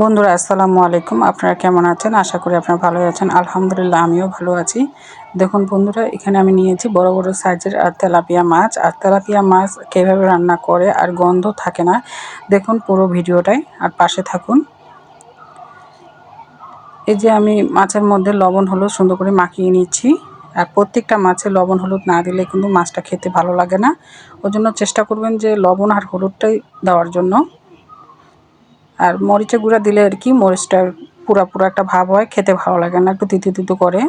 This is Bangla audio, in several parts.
বন্ধুরা, আসসালামু আলাইকুম। আপনারা কেমন আছেন? আশা করি আপনারা ভালো আছেন। আলহামদুলিল্লাহ, আমিও ভালো আছি। দেখুন বন্ধুরা, এখানে আমি নিয়েছি বড় বড় সাইজের আর তেলাপিয়া মাছ। আর তেলাপিয়া মাছ কীভাবে রান্না করে আর গন্ধ থাকে না, দেখুন পুরো ভিডিওটাই। আর পাশে থাকুন। এই যে আমি মাছের মধ্যে লবণ, হলুদ সুন্দর করে মাখিয়ে নিচ্ছি। আর প্রত্যেকটা মাছে লবণ, হলুদ না দিলে কিন্তু মাছটা খেতে ভালো লাগে না। ওই জন্য চেষ্টা করবেন যে লবণ আর হলুদটাই দেওয়ার জন্য। আর মরিচের গুঁড়া দিলে আর কি মরিচটা পুরা পুরো একটা ভাব হয়, খেতে ভালো লাগে না, একটু তিতো তিতো করে।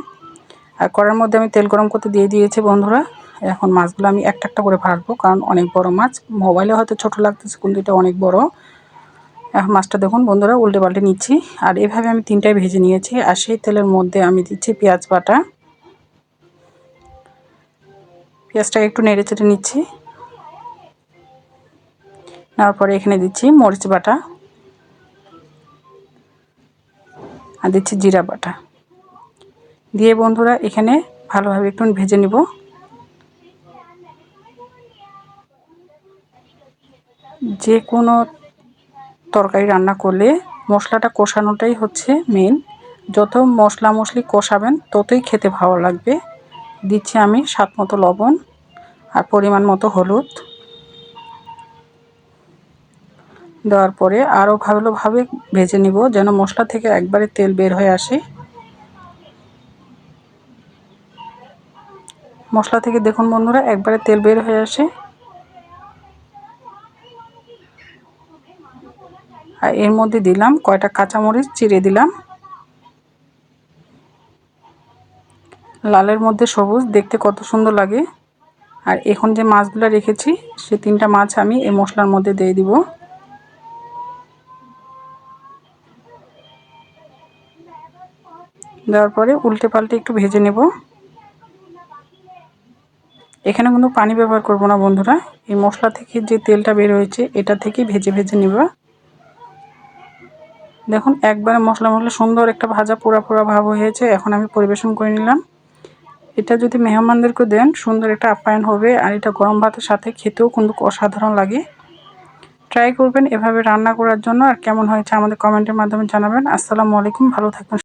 আর কড়ার মধ্যে আমি তেল গরম করতে দিয়ে দিয়েছি বন্ধুরা। এখন মাছগুলো আমি একটা একটা করে ভাজবো, কারণ অনেক বড় মাছ। মোবাইলে হয়তো ছোট লাগতেছে, কিন্তু এটা অনেক বড়। এখন মাছটা দেখুন বন্ধুরা, উল্টে পাল্টে নিচ্ছি। আর এভাবে আমি তিনটায় ভেজে নিয়েছি। আর সেই তেলের মধ্যে আমি দিচ্ছি পেঁয়াজ বাটা। পেঁয়াজটাকে একটু নেড়ে চেড়ে নিচ্ছি। নেওয়ার পরে এখানে দিচ্ছি মরিচ বাটা। আর দিচ্ছি জিরা বাটা। দিয়ে বন্ধুরা এখানে ভালোভাবে একটু ভেজে নিব। যে কোনো তরকারি রান্না করলে মশলাটা কষানোটাই হচ্ছে মেন যত মশলা মশলি কষাবেন ততই খেতে ভালো লাগবে। দিচ্ছি আমি স্বাদ মতো লবণ আর পরিমাণ মতো হলুদ। দেওয়ার পরে আরও ভালোভাবে ভেজে নিব, যেন মশলা থেকে একবারে তেল বের হয়ে আসে। মশলা থেকে দেখুন বন্ধুরা, একবারে তেল বের হয়ে আসে। আর এর মধ্যে দিলাম কয়টা কাঁচামরিচ, চিড়ে দিলাম। লালের মধ্যে সবুজ, দেখতে কত সুন্দর লাগে। আর এখন যে মাছগুলো রেখেছি, সে তিনটা মাছ আমি এই মশলার মধ্যে দিয়ে দিব। দেওয়ার পরে উল্টে পাল্টে একটু ভেজে নেব। এখানে কোনো পানি ব্যবহার করব না বন্ধুরা। এই মশলা থেকে যে তেলটা বের হয়েছে, এটা থেকে ভেজে ভেজে নেব। দেখুন, একবারে মশলা মশলা সুন্দর একটা ভাজা পোড়া পোড়া ভাব হয়েছে। এখন আমি পরিবেশন করে নিলাম। এটা যদি মেহমানদেরকে দেন, সুন্দর একটা আপ্যায়ন হবে। আর এটা গরম ভাতের সাথে খেতেও কিন্তু অসাধারণ লাগে। ট্রাই করবেন এভাবে রান্না করার জন্য। আর কেমন হয়েছে আমাদের কমেন্টের মাধ্যমে জানাবেন। আসসালামু আলাইকুম, ভালো থাকবেন।